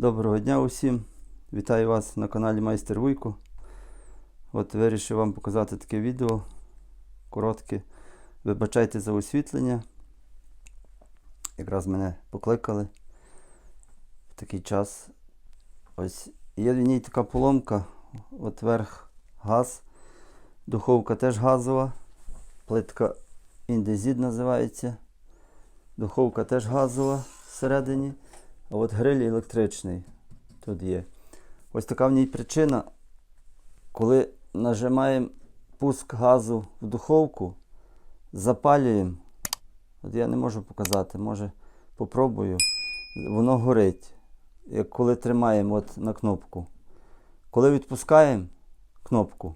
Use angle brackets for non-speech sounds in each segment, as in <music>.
Доброго дня усім. Вітаю вас на каналі Майстер Вуйко. От вирішив вам показати таке відео коротке. Вибачайте за освітлення. Якраз мене покликали в такий час. Ось є в ній така поломка. От верх газ. Духовка теж газова. Плитка індезід називається. Духовка теж газова всередині. А от гриль електричний тут є. Ось така в ній причина. Коли нажимаємо пуск газу в духовку, запалюємо. От я не можу показати, може попробую. Воно горить. Як коли тримаємо от на кнопку. Коли відпускаємо кнопку,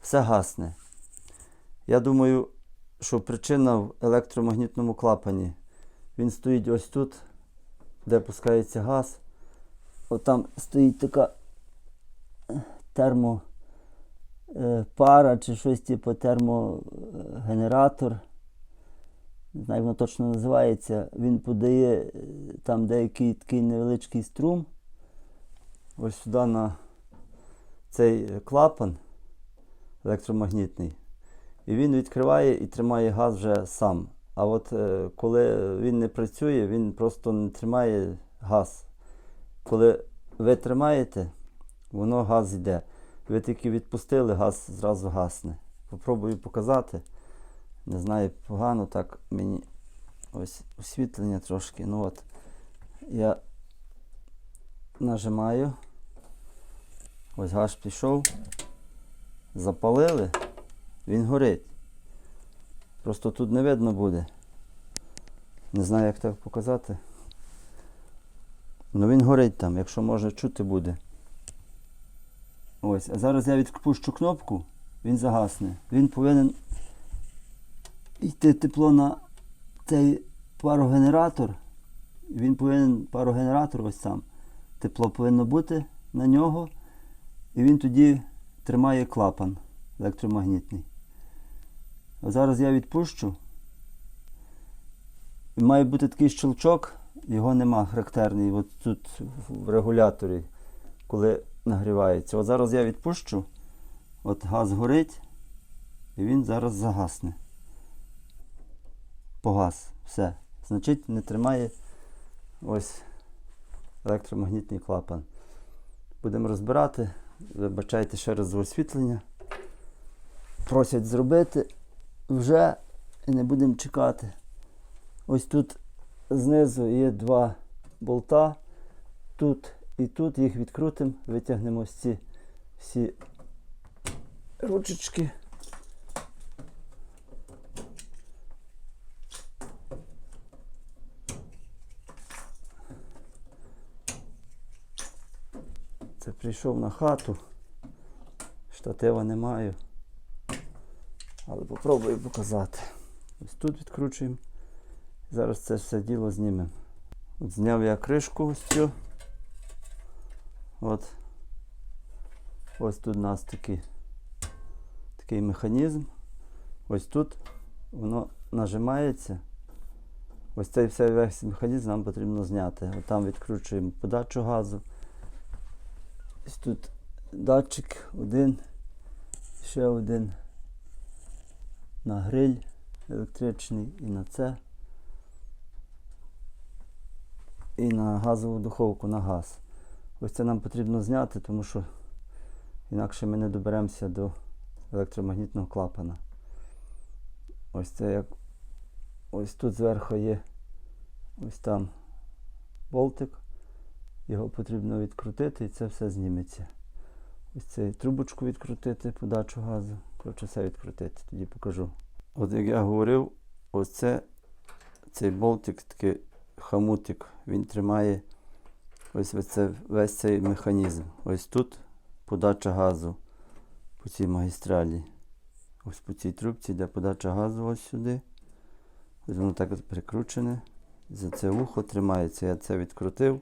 все гасне. Я думаю, що причина в електромагнітному клапані. Він стоїть ось тут де пускається газ. От там стоїть така термопара чи щось типу термогенератор. Не знаю, як воно точно називається. Він подає е, там деякий такий невеличкий струм. Ось сюди на цей клапан електромагнітний. І він відкриває і тримає газ вже сам. А от е, коли він не працює, він просто не тримає газ. Коли ви тримаєте, воно газ йде. Ви тільки відпустили, газ зразу гасне. Попробую показати. Не знаю, погано так мені ось освітлення трошки. Ну от я нажимаю. Ось газ пішов. Запалили, він горить. Просто тут не видно буде. Не знаю, як так показати. Ну він горить там, якщо може чути буде. Ось, а зараз я відпущу кнопку, він загасне. Він повинен йти тепло на цей парогенератор. Він повинен парогенератор ось сам. Тепло повинно бути на нього. І він тоді тримає клапан електромагнітний. Зараз я відпущу. І має бути такий щелчок, його нема характерний. От тут в регуляторі, коли нагрівається. От зараз я відпущу, от газ горить, і він зараз загасне. Погас. Все. Значить, не тримає ось електромагнітний клапан. Будемо розбирати. Вибачайте ще раз за освітлення. Просять зробити вже і не будемо чекати. Ось тут знизу є два болта. Тут і тут їх відкрутимо, витягнемо ось ці всі ручечки. Це прийшов на хату. Штатива не маю. Але попробую показати. Ось тут відкручуємо. Зараз це все діло знімемо. Зняв я кришку ось цю. От. Ось тут у нас такий, такий механізм. Ось тут воно нажимається. Ось цей весь механізм нам потрібно зняти. От там відкручуємо подачу газу. Ось тут датчик один, ще один на гриль електричний і на це. І на газову духовку на газ. Ось це нам потрібно зняти, тому що інакше ми не доберемося до електромагнітного клапана. Ось це як ось тут зверху є ось там болтик. Його потрібно відкрутити і це все зніметься. Ось цю трубочку відкрутити, подачу газу. Коротше, все відкрутити, тоді покажу. От як я говорив, ось це, цей болтик, такий хамутик, він тримає ось це, весь цей механізм. Ось тут подача газу по цій магістралі. Ось по цій трубці йде подача газу ось сюди. Ось воно так от прикручене. За це вухо тримається. Я це відкрутив.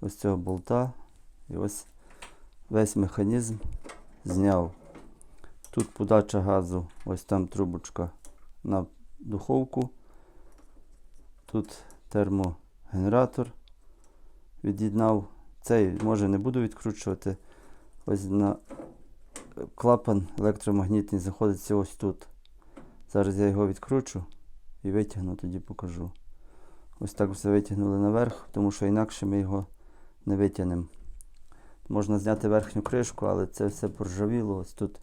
Ось цього болта. І ось весь механізм зняв. Тут подача газу, ось там трубочка на духовку. Тут термогенератор. від'єднав цей, може не буду відкручувати. Ось на клапан електромагнітний знаходиться ось тут. Зараз я його відкручу і витягну, тоді покажу. Ось так все витягнули наверх, тому що інакше ми його не витягнемо. Можна зняти верхню кришку, але це все поржавіло. Ось тут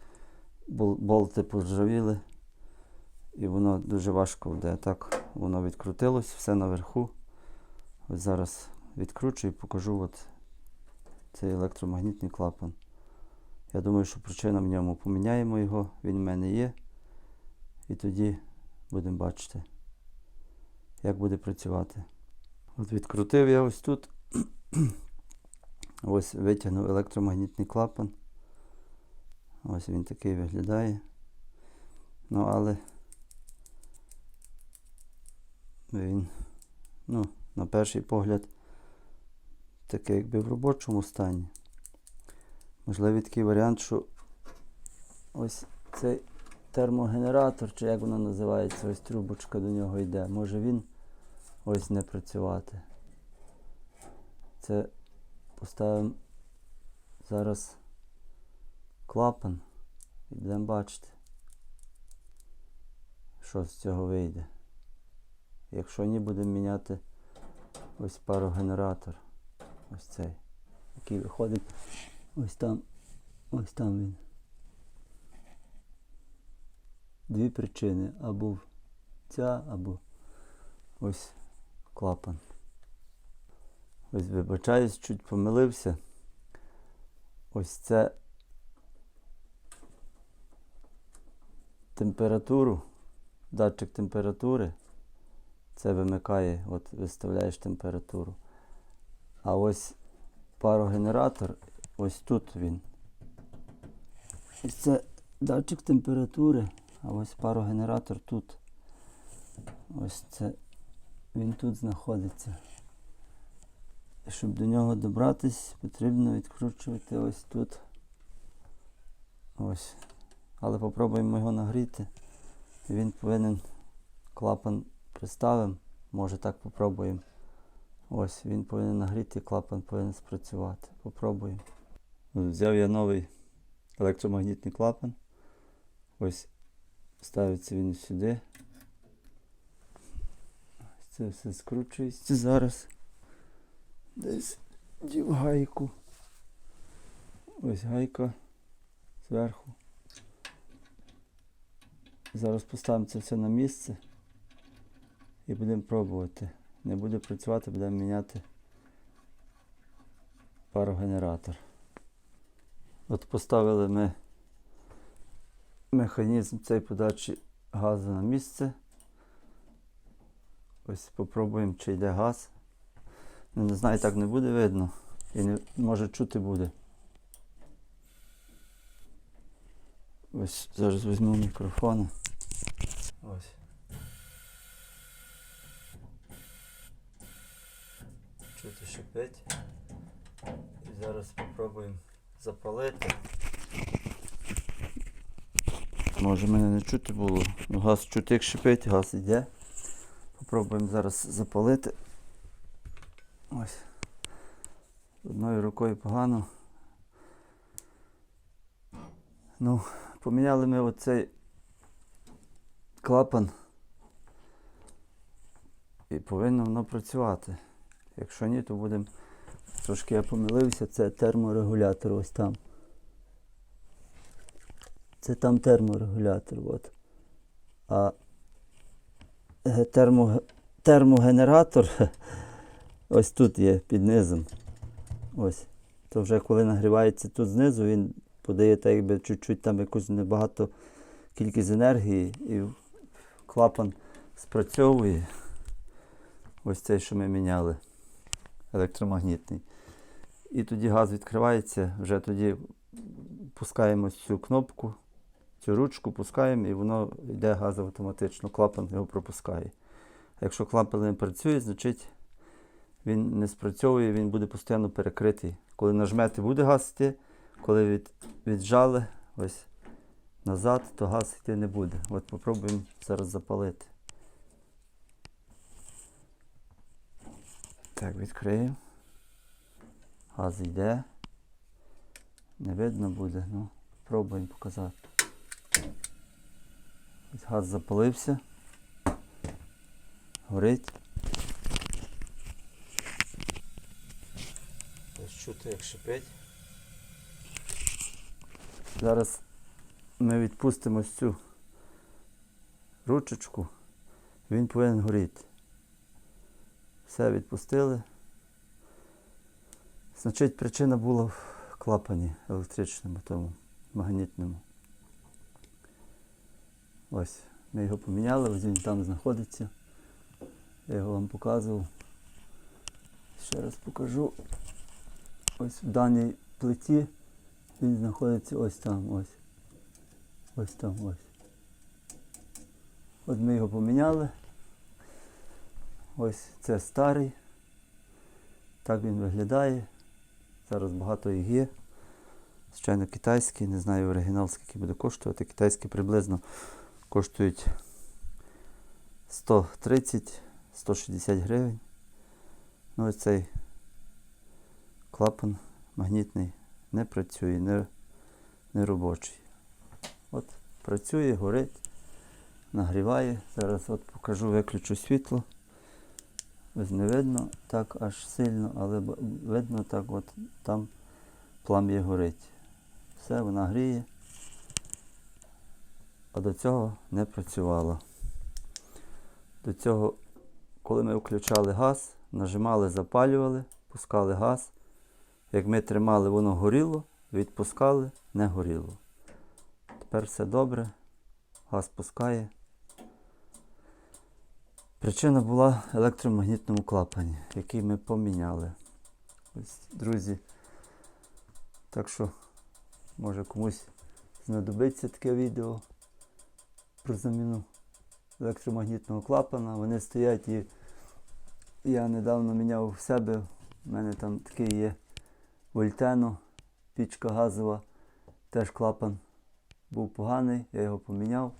болти поржавіли. І воно дуже важко буде. Так воно відкрутилось, все наверху. Ось зараз відкручу і покажу от цей електромагнітний клапан. Я думаю, що причина в ньому. Поміняємо його, він в мене є. І тоді будемо бачити, як буде працювати. От відкрутив я ось тут. <clears throat> Ось витягнув електромагнітний клапан. Ось він такий виглядає. Ну, але він, ну, на перший погляд, такий якби в робочому стані. Можливий такий варіант, що ось цей термогенератор, чи як воно називається, ось трубочка до нього йде. Може він ось не працювати. Це поставимо зараз клапан і будемо бачити, що з цього вийде. Якщо ні, будемо міняти ось парогенератор. Ось цей, який виходить ось там, ось там він. Дві причини. Або ця, або ось клапан. Ось вибачаюсь, чуть помилився. Ось це температуру, датчик температури. Це вимикає, от виставляєш температуру. А ось парогенератор, ось тут він. Ось це датчик температури, а ось парогенератор тут. Ось це він тут знаходиться. Щоб до нього добратись, потрібно відкручувати ось тут. Ось. Але попробуємо його нагріти. Він повинен клапан приставимо. Може так попробуємо. Ось він повинен нагріти, клапан повинен спрацювати. Попробуємо. Взяв я новий електромагнітний клапан. Ось ставиться він сюди. Це все скручується зараз. Десь дів гайку. Ось гайка зверху. Зараз поставимо це все на місце і будемо пробувати. Не буде працювати, будемо міняти парогенератор. От поставили ми механізм цієї подачі газу на місце. Ось спробуємо, чи йде газ. Ну, не знаю, так не буде видно. І не, може чути буде. Ось зараз візьму мікрофон. Ось. Чути шипить. І зараз спробуємо запалити. Може мене не чути було. Ну, Газ чути як шипить, газ йде. Попробуємо зараз запалити. Ось. Одною рукою погано. Ну, поміняли ми оцей клапан. І повинно воно працювати. Якщо ні, то будемо. Трошки я помилився, це терморегулятор ось там. Це там терморегулятор. От. А е, термо, термогенератор <laughs> ось тут є під низом. Ось. То вже коли нагрівається тут знизу, він подає так якби чуть-чуть там якусь небагато кількість енергії і клапан спрацьовує. Ось цей, що ми міняли, електромагнітний. І тоді газ відкривається, вже тоді пускаємо цю кнопку, цю ручку пускаємо і воно йде газ автоматично, клапан його пропускає. Якщо клапан не працює, значить він не спрацьовує, він буде постійно перекритий. Коли нажмете, буде газ йти, коли від, віджали ось назад, то газ йти не буде. От попробуємо зараз запалити. Так, відкриємо. Газ йде. Не видно буде, ну, пробуємо показати. Ось Газ запалився. Горить. Ось чути, як шипить. Зараз ми відпустимо ось цю ручечку. Він повинен горіти. Все відпустили. Значить, причина була в клапані електричному, тому магнітному. Ось, ми його поміняли, ось він там знаходиться. Я його вам показував. Ще раз покажу. Ось в даній плиті він знаходиться ось там, ось. Ось там, ось. От ми його поміняли. Ось це старий. Так він виглядає. Зараз багато їх є. Звичайно, китайський, не знаю оригінал, скільки буде коштувати. Китайські приблизно коштують 130-160 гривень. Ну ось цей клапан магнітний не працює, не, не робочий. От працює, горить, нагріває. Зараз от покажу, виключу світло. Ось не видно так аж сильно, але видно так от там плам'я горить. Все, вона гріє. А до цього не працювало. До цього, коли ми включали газ, нажимали, запалювали, пускали газ. Як ми тримали, воно горіло, відпускали, не горіло. Тепер все добре, газ пускає. Причина була в електромагнітному клапані, який ми поміняли. Ось, друзі. Так що, може комусь знадобиться таке відео про заміну електромагнітного клапана. Вони стоять і я недавно міняв в себе. У мене там такий є вольтено, пічка газова, теж клапан був поганий, я його поміняв.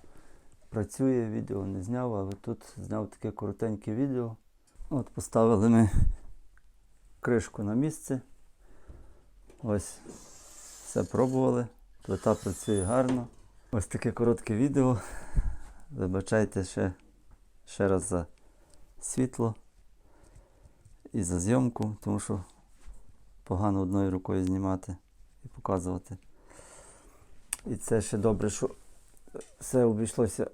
Працює, відео не зняв, але тут зняв таке коротеньке відео. От поставили ми кришку на місце. Ось все пробували. Плита працює гарно. Ось таке коротке відео. Вибачайте ще, ще раз за світло і за зйомку, тому що погано одною рукою знімати і показувати. І це ще добре, що все обійшлося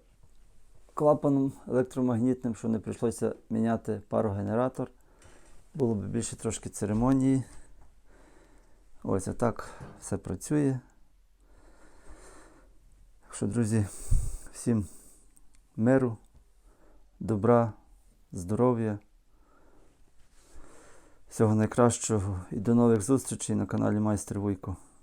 клапаном електромагнітним, що не прийшлося міняти парогенератор. Було б більше трошки церемонії. Ось отак все працює. Так що, друзі, всім миру, добра, здоров'я. Всього найкращого і до нових зустрічей на каналі Майстер Вуйко.